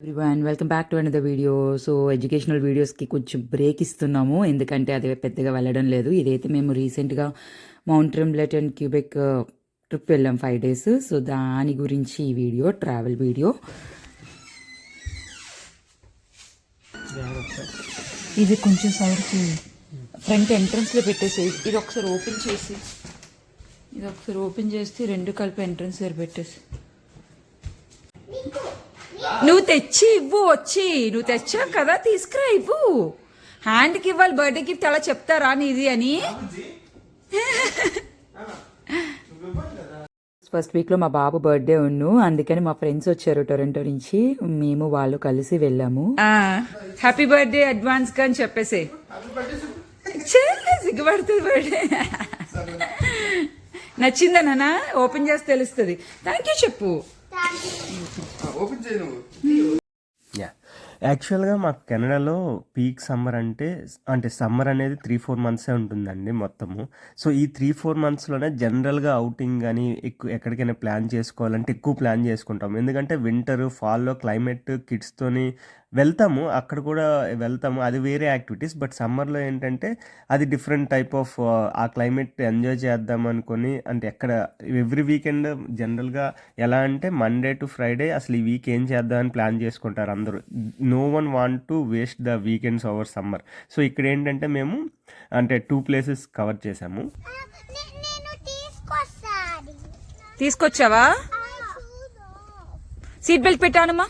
Everyone welcome back to the video so educational వీడియోస్కి కొంచెం break ఇస్తున్నాము. ఎందుకంటే అది పెద్దగా వెళ్ళడం లేదు. ఇదైతే మేము రీసెంట్గా మౌంట్ లెట్ అండ్ క్యూబెక్ ట్రిప్ వెళ్ళాం ఫైవ్ డేస్ సో దాని గురించి ఈ వీడియో ట్రావెల్ వీడియో ఇది కొంచెం సైడ్కి ఫ్రంట్ ఎంట్రన్స్లో పెట్టేసి ఇది ఒకసారి ఓపెన్ చేసి ఇది ఒకసారి ఓపెన్ చేసి రెండు కలిపి ఎంట్రన్స్ దగ్గర పెట్టేసి నువ్వు తెచ్చి ఇవ్వు వచ్చి. నువ్వు తెచ్చావు కదా తీసుకురా ఇవ్వు. హ్యాండ్కి ఇవ్వాలి బర్త్డే గిఫ్ట్ అలా చెప్తారా నీది అని? ఫస్ట్ వీక్లో మా బాబు బర్త్డే ఉన్ను అందుకని మా ఫ్రెండ్స్ వచ్చారు టొరంటో నుంచి. మేము వాళ్ళు కలిసి వెళ్ళాము. హ్యాపీ బర్త్డే అడ్వాన్స్గా అని చెప్పేసి. సిగ్గుపడుతుంది బర్త్డే నచ్చిందా నాన్న ఓపెన్ చేసి తెలుస్తుంది. థ్యాంక్ యూ చెప్పు. ఓపెన్ చేయి నువ్వు. యా యాక్చువల్గా మాకు కెనడాలో పీక్ సమ్మర్ అంటే అంటే సమ్మర్ అనేది త్రీ ఫోర్ మంత్సే ఉంటుందండి మొత్తము. సో ఈ త్రీ ఫోర్ మంత్స్లోనే జనరల్గా అవుటింగ్ కానీ ఎక్కువ ఎక్కడికైనా ప్లాన్ చేసుకోవాలంటే ఎక్కువ ప్లాన్ చేసుకుంటాం ఎందుకంటే వింటర్ ఫాల్లో క్లైమేట్ కిడ్స్తోని వెళ్తాము అక్కడ కూడా వెళ్తాము. అది వేరే యాక్టివిటీస్ బట్ సమ్మర్లో ఏంటంటే అది డిఫరెంట్ టైప్ ఆఫ్ ఆ క్లైమేట్ ఎంజాయ్ చేద్దాం అనుకొని అంటే ఎక్కడ ఎవ్రీ వీకెండ్ జనరల్గా ఎలా అంటే మండే టు ఫ్రైడే అసలు ఈ వీక్ ఏం చేద్దామని ప్లాన్ చేసుకుంటారు అందరూ. No one want to waste the weekends over summer. So ఇక్కడ ఏంటంటే మేము అంటే టూ ప్లేసెస్ కవర్ చేసాము తీసుకొచ్చావా? సీట్ బెల్ట్ పెట్టానమ్మా.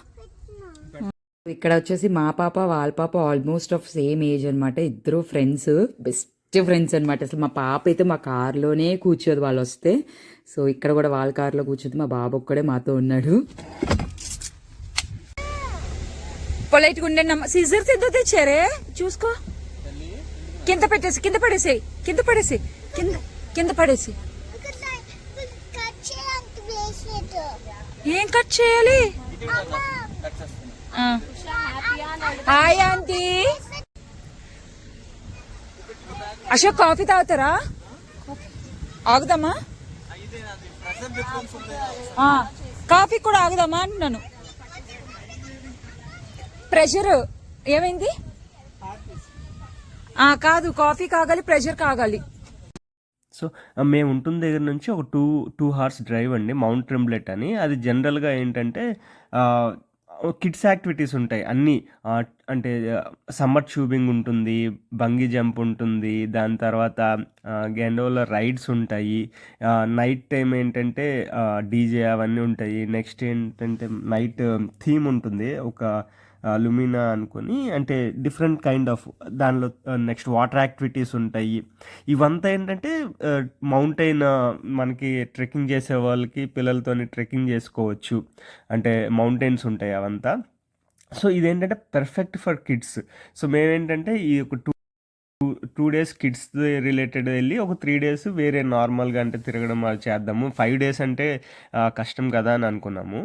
ఇక్కడ వచ్చేసి మా పాప వాళ్ళ పాప ఆల్మోస్ట్ ఆఫ్ సేమ్ ఏజ్ అన్నమాట. ఇద్దరు ఫ్రెండ్స్ బెస్ట్ ఫ్రెండ్స్ అన్నమాట. అసలు మా పాప అయితే మా కార్లోనే కూర్చోదు వాళ్ళు వస్తే. సో ఇక్కడ కూడా వాళ్ళ కార్లో కూర్చోదు. మా బాబు ఒక్కడే మాతో ఉన్నాడు. పొలైట్గా ఉండండి సీజర్స్ ఎందుకు తెచ్చారే? చూసుకో. కింద పెట్టేసి కింద పడేసి కింద పడేసి కింద కింద పడేసి. ఏం కట్ చేయాలి. Hi aunty. అశోక్ కాఫీ తాగుతారా? ఆగుదామా? కాఫీ కూడా ఆగుదామా అంటున్నాను. ప్రెషర్ ఏమైంది? కాదు కాఫీ కాగాలి ప్రెషర్ కాగాలి. సో మేము ఉంటున్న దగ్గర నుంచి ఒక టూ టూ హార్స్ డ్రైవ్ అండి మౌంట్ ట్రింబ్లెట్ అని. అది జనరల్గా ఏంటంటే కిడ్స్ యాక్టివిటీస్ ఉంటాయి. అన్నీ అంటే సమ్మర్ ట్యూబింగ్ ఉంటుంది బంగీ జంప్ ఉంటుంది దాని తర్వాత గెండోలో రైడ్స్ ఉంటాయి. నైట్ టైం ఏంటంటే డీజే అవన్నీ ఉంటాయి. నెక్స్ట్ ఏంటంటే నైట్ థీమ్ ఉంటుంది. ఒక లుమినా అనుకొని అంటే డిఫరెంట్ కైండ్ ఆఫ్ దానిలో నెక్స్ట్ వాటర్ యాక్టివిటీస్ ఉంటాయి. ఇవంతా ఏంటంటే మౌంటైన్ మనకి ట్రెక్కింగ్ చేసే వాళ్ళకి పిల్లలతోని ట్రెక్కింగ్ చేసుకోవచ్చు. అంటే మౌంటైన్స్ ఉంటాయి అవంతా. సో ఇదేంటంటే పెర్ఫెక్ట్ ఫర్ కిడ్స్ సో మేమేంటంటే ఈ ఒక two two days kids related వెళ్ళి ఒక త్రీ డేస్ వేరే నార్మల్గా అంటే తిరగడం చేద్దాము. ఫైవ్ డేస్ అంటే కష్టం కదా అని అనుకున్నాము.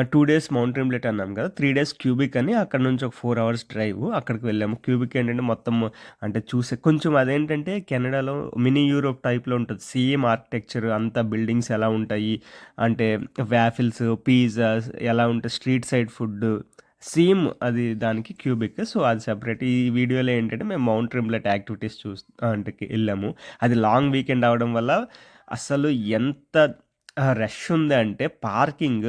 టూ డేస్ మౌంటైన్ రిమ్లెట్ అన్నాం కదా త్రీ డేస్ క్యూబిక్ అని అక్కడ నుంచి ఒక ఫోర్ అవర్స్ డ్రైవ్ అక్కడికి వెళ్ళాము. క్యూబిక్ ఏంటంటే మొత్తం అంటే చూసే కొంచెం అదేంటంటే కెనడాలో మినీ యూరోప్ టైప్లో ఉంటుంది. సేమ్ ఆర్కిటెక్చర్ అంతా బిల్డింగ్స్ ఎలా ఉంటాయి అంటే వ్యాఫిల్స్ పిజ్జాస్ ఎలా ఉంటాయి స్ట్రీట్ సైడ్ ఫుడ్ సేమ్ అది దానికి క్యూబిక్ సో అది సెపరేట్ ఈ వీడియోలో ఏంటంటే మేము మౌంట్ రింబ్లెట్ యాక్టివిటీస్ చూస్ అంటే వెళ్ళాము. అది లాంగ్ వీకెండ్ అవడం వల్ల అసలు ఎంత రష్ ఉంది అంటే parking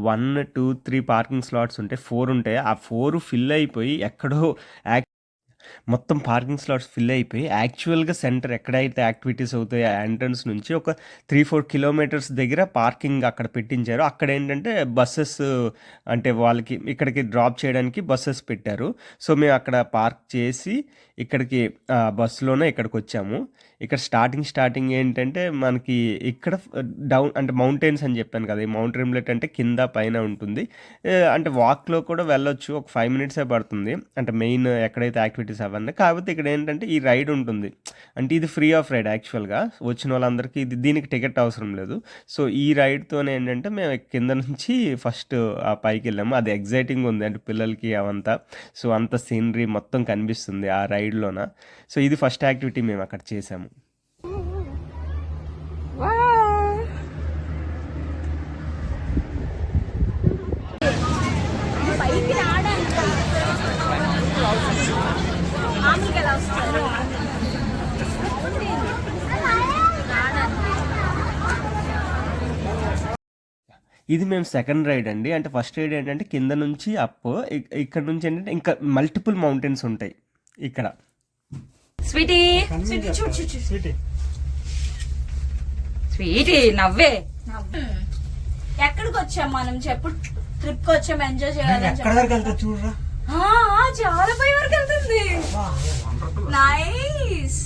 one two three parking slots ఉంటాయి ఫోర్ ఉంటాయి. ఆ ఫోర్ ఫిల్ అయిపోయి ఎక్కడో యాక్ మొత్తం పార్కింగ్ స్లాట్స్ ఫిల్ అయిపోయి యాక్చువల్గా సెంటర్ ఎక్కడైతే యాక్టివిటీస్ అవుతాయో ఆ ఎంట్రన్స్ నుంచి ఒక త్రీ ఫోర్ కిలోమీటర్స్ దగ్గర పార్కింగ్ అక్కడ పెట్టించారు. అక్కడ ఏంటంటే బస్సెస్ అంటే వాళ్ళకి ఇక్కడికి డ్రాప్ చేయడానికి బస్సెస్ పెట్టారు. సో మేము అక్కడ పార్క్ చేసి ఇక్కడికి బస్సులోనే ఇక్కడికి వచ్చాము ఇక్కడ స్టార్టింగ్ స్టార్టింగ్ ఏంటంటే మనకి ఇక్కడ డౌన్ అంటే మౌంటైన్స్ అని చెప్పాను కదా ఈ మౌంట్ రిమ్లెట్ అంటే కింద పైన ఉంటుంది. అంటే వాక్లో కూడా వెళ్ళొచ్చు ఒక ఫైవ్ మినిట్సే పడుతుంది. అంటే మెయిన్ ఎక్కడైతే యాక్టివిటీస్ అవన్నీ కాకపోతే ఇక్కడ ఏంటంటే ఈ రైడ్ ఉంటుంది. అంటే ఇది ఫ్రీ ఆఫ్ రైడ్ యాక్చువల్గా వచ్చిన వాళ్ళందరికీ ఇది దీనికి టికెట్ అవసరం లేదు. సో ఈ రైడ్తోనే ఏంటంటే మేము కింద నుంచి ఫస్ట్ ఆ పైకి వెళ్ళాము అది ఎగ్జైటింగ్ ఉంది అంటే పిల్లలకి అవంతా. సో అంత సీనరీ మొత్తం కనిపిస్తుంది ఆ రైడ్ సైడ్లోన సో ఇది ఫస్ట్ యాక్టివిటీ మేము అక్కడ చేసాము. ఇది మేము సెకండ్ రైడ్ అండి. అంటే ఫస్ట్ రైడ్ ఏంటంటే కింద నుంచి అప్ ఇక్కడ నుంచి ఏంటంటే ఇంకా మల్టిపుల్ మౌంటైన్స్ ఉంటాయి. ఇక్కడ. స్వీటీ నవ్వే. ఎక్కడికి వచ్చాం మనం? చెప్పు. ట్రిప్కి వచ్చాం ఎంజాయ్ చేయాలని ఎక్కడ వరకు వెళ్తా చూడరా? ఆ, ఆ, చాలా పై వరకు వెళ్తుంది. నైస్.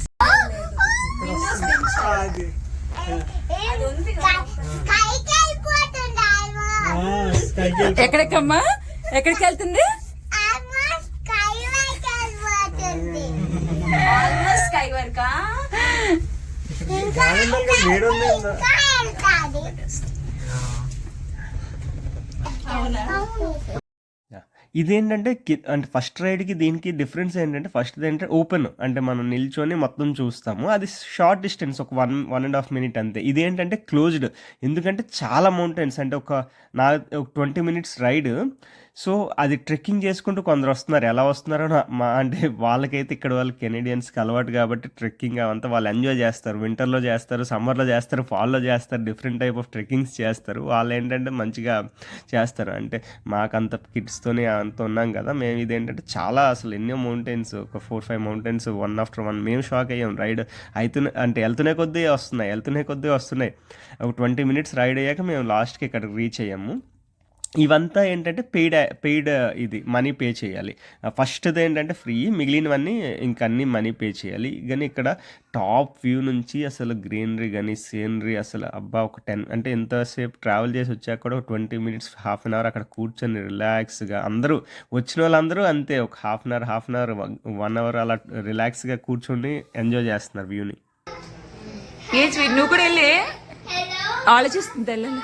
ఎక్కడికమ్మా? ఎక్కడికి వెళ్తుంది ఆల్మోస్ట్ కై వైకి అయిపోతుంది ఆల్మోస్ట్ స్కై వరకా ఇంకా వేడి ఉంది ఇంకా వెళ్తాది అవును ఇదేంటంటే అంటే ఫస్ట్ రైడ్కి దీనికి డిఫరెన్స్ ఏంటంటే ఫస్ట్ ఏంటంటే ఓపెన్ అంటే మనం నిల్చొని మొత్తం చూస్తాము. అది షార్ట్ డిస్టెన్స్ ఒక one one and half minute అంతే. ఇదేంటంటే క్లోజ్డ్ ఎందుకంటే చాలా మౌంటైన్స్ అంటే ఒక నా ఒక ట్వంటీ మినిట్స్ రైడ్ సో అది ట్రెక్కింగ్ చేసుకుంటూ కొందరు వస్తున్నారు ఎలా వస్తున్నారో మా అంటే వాళ్ళకైతే ఇక్కడ వాళ్ళు కెనేడియన్స్కి అలవాటు కాబట్టి ట్రెక్కింగ్ అవంతా వాళ్ళు ఎంజాయ్ చేస్తారు. వింటర్లో చేస్తారు సమ్మర్లో చేస్తారు ఫాల్లో చేస్తారు డిఫరెంట్ టైప్ ఆఫ్ ట్రెక్కింగ్స్ చేస్తారు. వాళ్ళు ఏంటంటే మంచిగా చేస్తారు. అంటే మాకంత కిడ్స్తోనే అంత ఉన్నాం కదా మేము ఇదేంటంటే చాలా అసలు ఎన్నో మౌంటైన్స్ ఒక four five mountains one after one మేము షాక్ అయ్యాం. రైడ్ అవుతూనే అంటే వెళ్తూనే కొద్దీ వస్తున్నాయి వెళ్తూనే కొద్దీ వస్తున్నాయి. ఒక ట్వంటీ మినిట్స్ రైడ్ అయ్యాక మేము లాస్ట్కి ఇక్కడికి రీచ్ అయ్యాము. ఇవంతా ఏంటంటే పెయిడ్ పెయిడ్ ఇది మనీ పే చేయాలి. ఫస్ట్ది ఏంటంటే ఫ్రీ మిగిలినవన్నీ ఇంకా అన్నీ మనీ పే చేయాలి. కానీ ఇక్కడ టాప్ వ్యూ నుంచి అసలు గ్రీనరీ కానీ సీనరీ అసలు అబ్బా ఒక టెన్ అంటే ఎంతసేపు ట్రావెల్ చేసి వచ్చాక కూడా ఒక twenty minutes half an hour అక్కడ కూర్చొని రిలాక్స్గా అందరూ వచ్చిన వాళ్ళందరూ అంతే ఒక half an hour half an hour one hour అలా రిలాక్స్గా కూర్చొని ఎంజాయ్ చేస్తున్నారు వ్యూని నువ్వు కూడా వెళ్ళి? ఆలోచిస్తుంది వెళ్ళాలి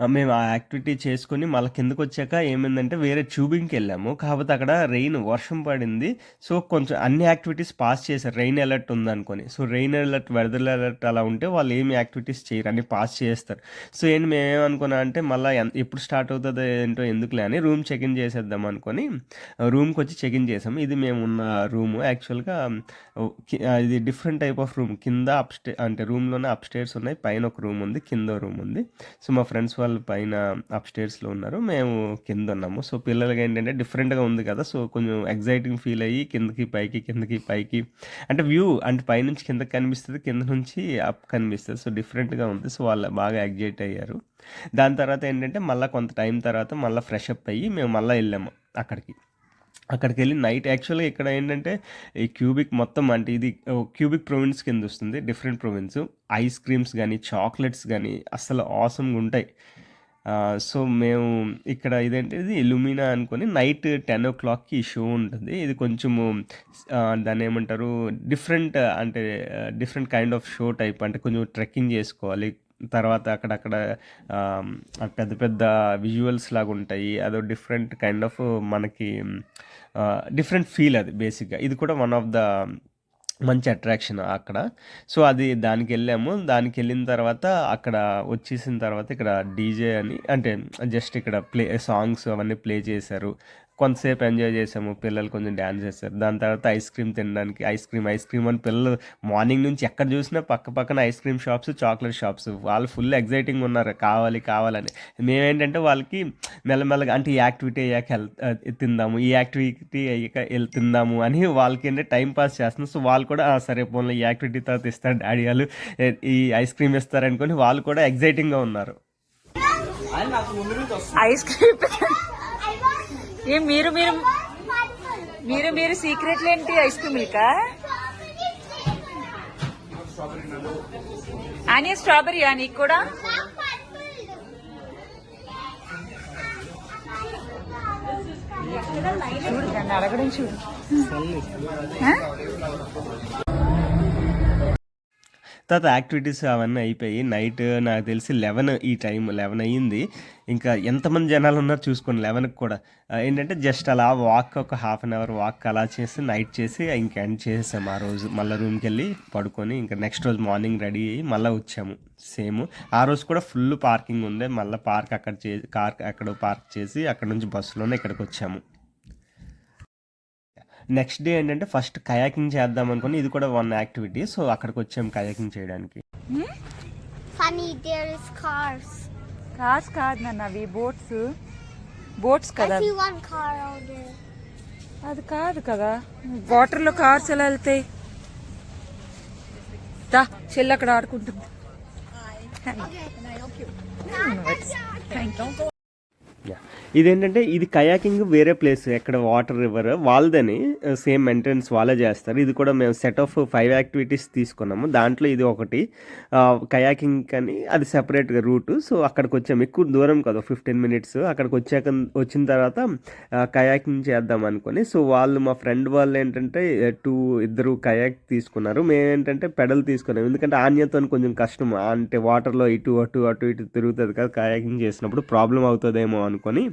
మేము ఆ యాక్టివిటీ చేసుకుని మళ్ళీ కిందకు వచ్చాక ఏమైందంటే వేరే ట్యూబింగ్కి వెళ్ళాము. కాకపోతే అక్కడ రెయిన్ వర్షం పడింది. సో కొంచెం అన్ని యాక్టివిటీస్ పాస్ చేశారు. Rain alert ఉందనుకొని. So rain alert weather alert అలా ఉంటే వాళ్ళు ఏమి యాక్టివిటీస్ చేయరు. అన్ని పాస్ చేస్తారు. సో ఏంటి మేమేమనుకున్నాం అంటే మళ్ళీ ఎప్పుడు స్టార్ట్ అవుతుందో ఏంటో ఎందుకులే అని రూమ్ చెక్ ఇన్ చేసేద్దాం అనుకొని రూమ్కి వచ్చి చెక్ ఇన్ చేసాము ఇది మేము ఉన్న రూము యాక్చువల్గా ఇది డిఫరెంట్ టైప్ ఆఫ్ రూమ్ కింద అప్ స్టే అంటే రూమ్లోనే అప్ స్టేర్స్ ఉన్నాయి. పైన ఒక రూమ్ ఉంది. కింద రూమ్ ఉంది. సో మా ఫ్రెండ్స్ వాళ్ళు పైన అప్ స్టేర్స్లో ఉన్నారు. మేము కింద ఉన్నాము సో పిల్లలకి ఏంటంటే డిఫరెంట్గా ఉంది కదా. సో కొంచెం ఎగ్జైటింగ్ ఫీల్ అయ్యి కిందకి పైకి కిందకి పైకి. అంటే వ్యూ అంటే పైనుంచి కిందకి కనిపిస్తుంది కింద నుంచి అప్ కనిపిస్తుంది. సో డిఫరెంట్గా ఉంది. సో వాళ్ళు బాగా ఎగ్జైట్ అయ్యారు. దాని తర్వాత ఏంటంటే మళ్ళీ కొంత టైం తర్వాత మళ్ళీ ఫ్రెష్ అప్ అయ్యి మేము మళ్ళీ వెళ్ళాము అక్కడికి. అక్కడికి వెళ్ళి నైట్ యాక్చువల్గా ఇక్కడ ఏంటంటే ఈ క్యూబిక్ మొత్తం అంటే ఇది క్యూబిక్ ప్రొవిన్స్ కింద వస్తుంది డిఫరెంట్ ప్రొవిన్స్. ఐస్ క్రీమ్స్ కానీ చాక్లెట్స్ కానీ అసలు ఆసమ్గా ఉంటాయి. సో మేము ఇక్కడ ఇదేంటి ఇది ఇలుమినా అనుకొని నైట్ టెన్ ఓ క్లాక్కి షో ఉంటుంది. ఇది కొంచెము దాని దాన్ని ఏమంటారు డిఫరెంట్ అంటే different kind of show type అంటే కొంచెం ట్రెక్కింగ్ చేసుకోవాలి. తర్వాత అక్కడక్కడ పెద్ద పెద్ద విజువల్స్ లాగా ఉంటాయి అదో డిఫరెంట్ కైండ్ ఆఫ్ మనకి డిఫరెంట్ ఫీల్ అది బేసిక్గా ఇది కూడా వన్ ఆఫ్ ద మంచి అట్రాక్షన్ అక్కడ. సో అది దానికి వెళ్ళాము దానికి వెళ్ళిన తర్వాత అక్కడ వచ్చేసిన తర్వాత ఇక్కడ డీజే అని అంటే జస్ట్ ఇక్కడ ప్లే సాంగ్స్ అవన్నీ ప్లే చేశారు. కొంతసేపు ఎంజాయ్ చేసాము పిల్లలు కొంచెం డ్యాన్స్ చేస్తారు. దాని తర్వాత ఐస్ క్రీమ్ తినడానికి ఐస్ క్రీమ్ ఐస్ క్రీమ్ అని పిల్లలు మార్నింగ్ నుంచి ఎక్కడ చూసినా పక్క పక్కన ice cream shops chocolate shops. వాళ్ళు ఫుల్ ఎగ్జైటింగ్ ఉన్నారు. కావాలి కావాలని. మేమేంటంటే వాళ్ళకి మెల్లమెల్లగా అంటే ఈ యాక్టివిటీ అయ్యాక హెల్త్ తిందాము ఈ యాక్టివిటీ అయ్యాక వెళ్ళి తిందాము అని వాళ్ళకి ఏంటంటే టైం పాస్ చేస్తున్నాం సో వాళ్ళు కూడా సరే పోన్లే ఈ యాక్టివిటీ తర్వాత ఇస్తారు డాడీ వాళ్ళు. ఈ ఐస్ క్రీమ్ ఇస్తారు అనుకొని వాళ్ళు కూడా ఎగ్జైటింగ్గా ఉన్నారు. ఐస్ క్రీమ్ ఏ మీరు మీరు మీరు మీరు సీక్రెట్లు ఏంటి ఐస్ క్రీమ్ మిల్కా అని స్ట్రాబెరీ నీకు కూడా? చూడు నన్ను అడగడం చూడు? తర్వాత యాక్టివిటీస్ అవన్నీ అయిపోయి నైట్ నాకు తెలిసి లెవెన్ ఈ టైం లెవెన్ అయ్యింది. ఇంకా ఎంతమంది జనాలు ఉన్నారు చూసుకోండి లెవెన్కి కూడా. ఏంటంటే జస్ట్ అలా వాక్ ఒక హాఫ్ అన్ అవర్ వాక్ అలా చేసి నైట్ చేసి ఇంకా ఎండ్ చేసేసాము ఆ రోజు. మళ్ళీ రూమ్కి వెళ్ళి పడుకొని ఇంకా నెక్స్ట్ రోజు మార్నింగ్ రెడీ అయ్యి మళ్ళీ వచ్చాము. సేమ్. ఆ రోజు కూడా ఫుల్ పార్కింగ్ ఉంది మళ్ళీ పార్క్ అక్కడ చేసి కార్ అక్కడ పార్క్ చేసి అక్కడ నుంచి బస్సులోనే ఇక్కడికి వచ్చాము. నెక్స్ట్ డే ఏంటంటే ఫస్ట్ కయాకింగ్ చేద్దాం అనుకుని ఇది కూడా వన్ యాక్టివిటీ. సో అక్కడికి వచ్చాము కయాకింగ్ చేయడానికి. Funny, there is cars. Cars కాదు నాన్న అవి బోట్స్ బోట్స్ కదా. I see one car out there. అది కాదు కదా. వాటర్లో కార్స్ ఎలా వెళ్తాయి? దా చెల్లి అక్కడ ఆడుకుంటుంది. Yeah. ఇదేంటంటే ఇది కయాకింగ్ వేరే ప్లేస్ ఎక్కడ వాటర్ రివర్ వాళ్ళదని uh, సేమ్ మెయింటెనెన్స్ వాళ్ళే చేస్తారు. ఇది కూడా మేము సెట్ ఆఫ్ ఫైవ్ యాక్టివిటీస్ తీసుకున్నాము. దాంట్లో ఇది ఒకటి. Uh, కయాకింగ్ అని అది సెపరేట్గా రూట్ సో అక్కడికి వచ్చాము. ఎక్కువ దూరం కదా ఫిఫ్టీన్ మినిట్స్ అక్కడికి వచ్చాక వచ్చిన తర్వాత uh, కయాకింగ్ చేద్దాం అనుకొని. సో వాళ్ళు మా ఫ్రెండ్ వాళ్ళు ఏంటంటే టూ ఇద్దరు కయాక్ తీసుకున్నారు. మేము ఏంటంటే పెడల్ తీసుకున్నాం ఎందుకంటే ఆన్యతో కొంచెం కష్టం అంటే వాటర్లో ఇటు అటు అటు ఇటు తిరుగుతుంది కదా కయాకింగ్ చేసినప్పుడు ప్రాబ్లం అవుతుందేమో అనుకొని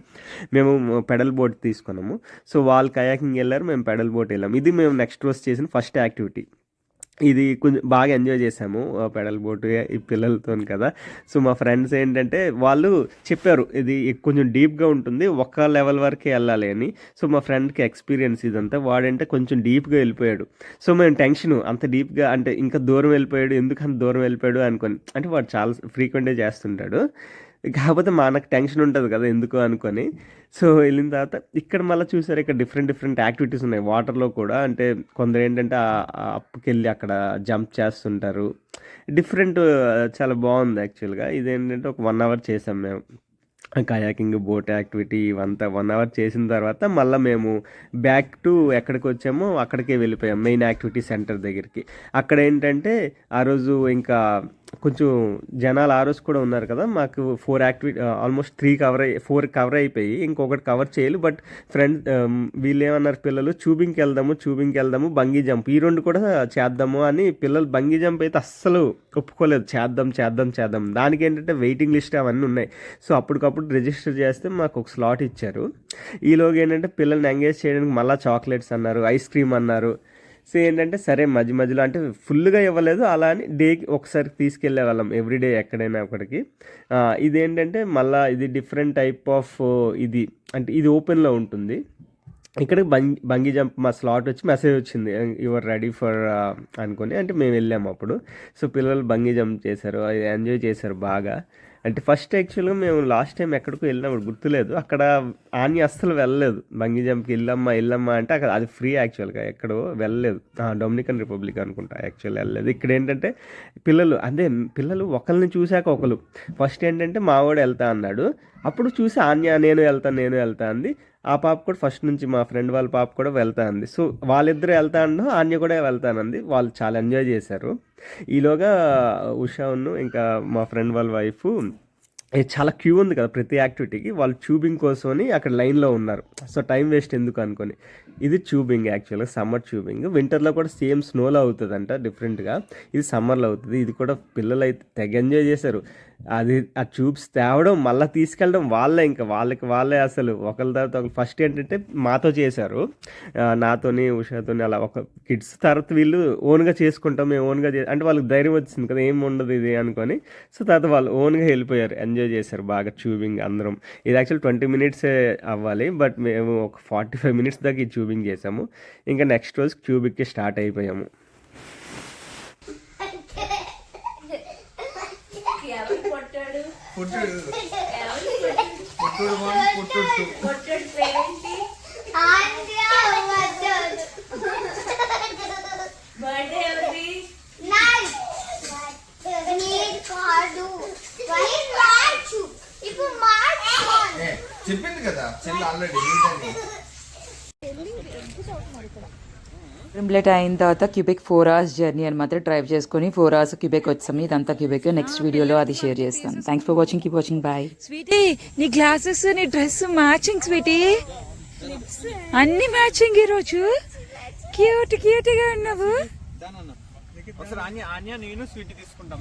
మేము పెడల్ బోట్ తీసుకున్నాము. సో వాళ్ళు కయాకింగ్ వెళ్ళారు మేము పెడల్ బోట్ వెళ్ళాము. ఇది మేము నెక్స్ట్ రోజు చేసిన ఫస్ట్ యాక్టివిటీ. ఇది కొంచెం బాగా ఎంజాయ్ చేసాము పెడల్ బోట్ ఈ పిల్లలతో కదా. సో మా ఫ్రెండ్స్ ఏంటంటే వాళ్ళు చెప్పారు ఇది కొంచెం డీప్గా ఉంటుంది ఒక్క లెవెల్ వరకే వెళ్ళాలి అని. సో మా ఫ్రెండ్కి ఎక్స్పీరియన్స్ ఇదంతా. వాడంటే కొంచెం డీప్గా వెళ్ళిపోయాడు. సో మేము టెన్షన్ అంత డీప్గా అంటే ఇంకా దూరం వెళ్ళిపోయాడు ఎందుకు అంత దూరం వెళ్ళిపోయాడు అనుకొని అంటే వాడు చాలా ఫ్రీక్వెంట్గా చేస్తుంటాడు. కాకపోతే మనకు టెన్షన్ ఉంటుంది కదా ఎందుకు అనుకొని. సో వెళ్ళిన తర్వాత ఇక్కడ మళ్ళీ చూసారు ఇక్కడ డిఫరెంట్ డిఫరెంట్ యాక్టివిటీస్ ఉన్నాయి. వాటర్లో కూడా అంటే కొందరు ఏంటంటే అప్పుకెళ్ళి అక్కడ జంప్ చేస్తుంటారు. డిఫరెంట్ చాలా బాగుంది యాక్చువల్గా ఇదేంటంటే ఒక వన్ అవర్ చేసాం మేము. కయాకింగ్ బోట్ యాక్టివిటీ ఇవంతా వన్ అవర్ చేసిన తర్వాత మళ్ళీ మేము బ్యాక్ టు ఎక్కడికి వచ్చామో అక్కడికే వెళ్ళిపోయాం మెయిన్ యాక్టివిటీ సెంటర్ దగ్గరికి. అక్కడ ఏంటంటే ఆ రోజు ఇంకా కొంచెం జనాలు ఆ రోజు కూడా ఉన్నారు కదా మాకు four activity almost three cover అయ్యి ఫోర్ కవర్ అయిపోయి ఇంకొకటి కవర్ చేయాలి బట్ ఫ్రెండ్ um, వీళ్ళు ఏమన్నారు పిల్లలు చూబింగ్కి వెళ్దాము చూబింగ్కి వెళ్దాము బంగీ జంప్ ఈ రెండు కూడా చేద్దాము అని పిల్లలు బంగీ జంప్ అయితే అస్సలు ఒప్పుకోలేదు. చేద్దాం చేద్దాం చేద్దాం. దానికి ఏంటంటే వెయిటింగ్ లిస్ట్ అవన్నీ ఉన్నాయి. సో అప్పటికప్పుడు రిజిస్టర్ చేస్తే మాకు ఒక స్లాట్ ఇచ్చారు. ఈలోగా ఏంటంటే పిల్లల్ని ఎంగేజ్ చేయడానికి మళ్ళీ చాక్లెట్స్ అన్నారు ఐస్ క్రీమ్ అన్నారు. సో ఏంటంటే సరే మధ్య మధ్యలో అంటే ఫుల్గా ఇవ్వలేదు. అలా అని డేకి ఒకసారి తీసుకెళ్ళే వాళ్ళం ఎవ్రీడే ఎక్కడైనా ఒకటికి. ఇదేంటంటే మళ్ళీ ఇది డిఫరెంట్ టైప్ ఆఫ్ ఇది అంటే ఇది ఓపెన్లో ఉంటుంది. ఇక్కడ బంగి బంగీ జంప్ మా స్లాట్ వచ్చి మెసేజ్ వచ్చింది. యువర్ రెడీ ఫర్ అనుకొని. అంటే మేము వెళ్ళాము అప్పుడు. సో పిల్లలు బంగీ జంప్ చేశారు. అది ఎంజాయ్ చేశారు బాగా. అంటే ఫస్ట్ యాక్చువల్గా మేము లాస్ట్ టైం ఎక్కడికో వెళ్ళినప్పుడు గుర్తులేదు. అక్కడ ఆని అస్సలు వెళ్ళలేదు. బంగీ జంప్కి వెళ్ళమ్మా వెళ్ళమ్మా అంటే అక్కడ అది ఫ్రీ యాక్చువల్గా ఎక్కడో వెళ్ళలేదు. డొమినికన్ రిపబ్లిక్ అనుకుంటా యాక్చువల్ వెళ్ళలేదు. ఇక్కడ ఏంటంటే పిల్లలు అదే పిల్లలు ఒకరిని చూశాక ఒకరు ఫస్ట్ ఏంటంటే మావాడు వెళ్తా అన్నాడు. అప్పుడు చూసి ఆన్య నేను వెళ్తాను నేను వెళ్తా అంది. ఆ పాప కూడా ఫస్ట్ నుంచి మా ఫ్రెండ్ వాళ్ళ పాప కూడా వెళ్తా అంది సో వాళ్ళిద్దరు వెళ్తా అన్నా ఆన్య కూడా వెళ్తానంది. వాళ్ళు చాలా ఎంజాయ్ చేశారు. ఈలోగా ఉషా ఇంకా మా ఫ్రెండ్ వాళ్ళ వైఫ్ చాలా క్యూ ఉంది కదా ప్రతి యాక్టివిటీకి. వాళ్ళు ట్యూబింగ్ కోసమని అక్కడ లైన్లో ఉన్నారు. సో టైం వేస్ట్ ఎందుకు అనుకొని. ఇది ట్యూబింగ్ యాక్చువల్గా సమ్మర్ ట్యూబింగ్. వింటర్లో కూడా సేమ్ స్నోలో అవుతుందంట డిఫరెంట్గా. ఇది సమ్మర్లో అవుతుంది. ఇది కూడా పిల్లలు అయితే తెగ ఎంజాయ్ చేశారు. అది ఆ ట్యూబ్స్ తేవడం మళ్ళీ తీసుకెళ్ళడం వాళ్ళే ఇంకా. వాళ్ళకి వాళ్ళే అసలు. ఒకరి తర్వాత ఒకరు ఫస్ట్ ఏంటంటే మాతో చేశారు. నాతోని ఉషాతోని అలా ఒక కిడ్స్ తర్వాత వీళ్ళు ఓన్గా చేసుకుంటాం మేము ఓన్గా చే అంటే వాళ్ళకి ధైర్యం వచ్చింది కదా ఏం ఉండదు ఇది అనుకొని. సో తర్వాత వాళ్ళు ఓన్గా వెళ్ళిపోయారు. ఎంజాయ్ చేశారు బాగా ట్యూబింగ్ అందరం. ఇది యాక్చువల్ ట్వంటీ మినిట్సే అవ్వాలి బట్ మేము ఒక ఫార్టీ ఫైవ్ మినిట్స్ దాకా ఈ ట్యూబింగ్ చేసాము ఇంకా నెక్స్ట్ రోజు క్యూబిక్కి స్టార్ట్ అయిపోయాము ఎవరు కొట్టాడు పుట్టుడు పుట్టుడు వన్ పుట్టుడు. టూ కొట్టాడు పేరేంటి Anya Madad. బర్త్డే ఎవరిది చెప్పింది కదా చెల్లి ఆల్రెడీ ఏంటని రిమ్లెట్ అయిన తర్వాత క్యూబెక్ ఫోర్ అవర్స్ జర్నీ అనమాట డ్రైవ్ చేసుకొని ఫోర్ అవర్స్ క్యూబెక్ వచ్చాము. ఇదంతా క్యూబెక్ నెక్స్ట్ వీడియోలో అది షేర్ చేస్తాను thanks for watching keep watching bye sweetie నీ గ్లాసెస్ నీ డ్రెస్ మ్యాచింగ్ స్వీటీ అన్ని మ్యాచింగ్ ఈరోజు క్యూట్ క్యూట్గా ఉన్నావు. నేను స్వీట్ తీసుకుంటాం.